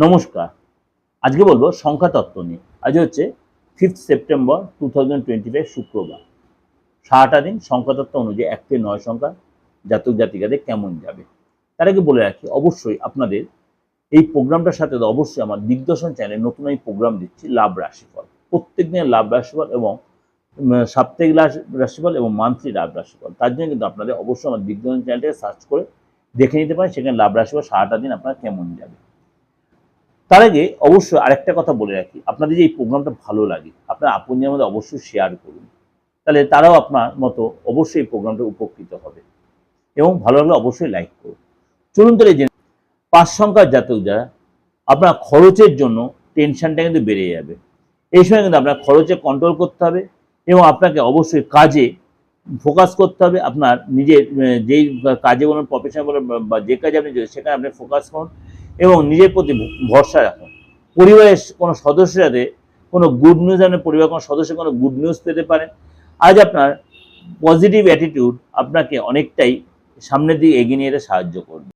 নমস্কার। আজকে বলব সংখ্যা তত্ত্ব নিয়ে। আজ হচ্ছে fifth September two thousand twenty five শুক্রবার। সারাটা দিন সংখ্যা তত্ত্ব অনুযায়ী এক থেকে নয় সংখ্যা জাতক জাতিকাদের কেমন যাবে? তার আগে বলে রাখি, অবশ্যই আপনাদের এই প্রোগ্রামটার সাথে অবশ্যই আমার দিগদর্শন চ্যানেলে নতুন এই প্রোগ্রাম দিচ্ছি, লাভ রাশিফল। প্রত্যেক দিনের লাভ রাশিফল এবং সাপ্তাহিক রাশি- রাশিফল এবং মান্থলি লাভ রাশিফল। তার জন্য কিন্তু আপনাদের অবশ্যই আমার দিগদর্শন চ্যানেলটাকে সার্চ করে দেখে নিতে পারেন, সেখানে লাভ রাশিফল সারাটা দিন আপনার কেমন যাবে। তার আগে অবশ্যই আরেকটা কথা বলে রাখি। আপনাদের যে এই প্রোগ্রামটা ভালো লাগে, আপনার আপনজনের মধ্যে অবশ্যই শেয়ার করুন। তাহলে তারাও আপনার মতো অবশ্যই এই প্রোগ্রামটা উপকৃত হবে। এবং ভালো লাগলে অবশ্যই লাইক করুন। চলুন তাহলে জেনে পাঁচ সংখ্যার জাতক যারা, আপনার খরচের জন্য টেনশনটা কিন্তু বেড়ে যাবে। এই সময় কিন্তু আপনার খরচে কন্ট্রোল করতে হবে এবং আপনাকে অবশ্যই কাজে ফোকাস করতে হবে। আপনার নিজের যেই কাজে বলুন প্রফেশন বলুন বা যে কাজে আপনি সেখানে আপনি ফোকাস করুন। এবং নিজের প্রতি ভরসা রাখুন পরিবারের কোনো সদস্য যাতে কোনো গুড নিউজ আপনার পরিবার কোনো সদস্য কোনো গুড নিউজ পেতে পারেন আজ আপনার পজিটিভ অ্যাটিটিউড আপনাকে অনেকটাই সামনের দিকে এগিয়ে নিয়ে সাহায্য করবে।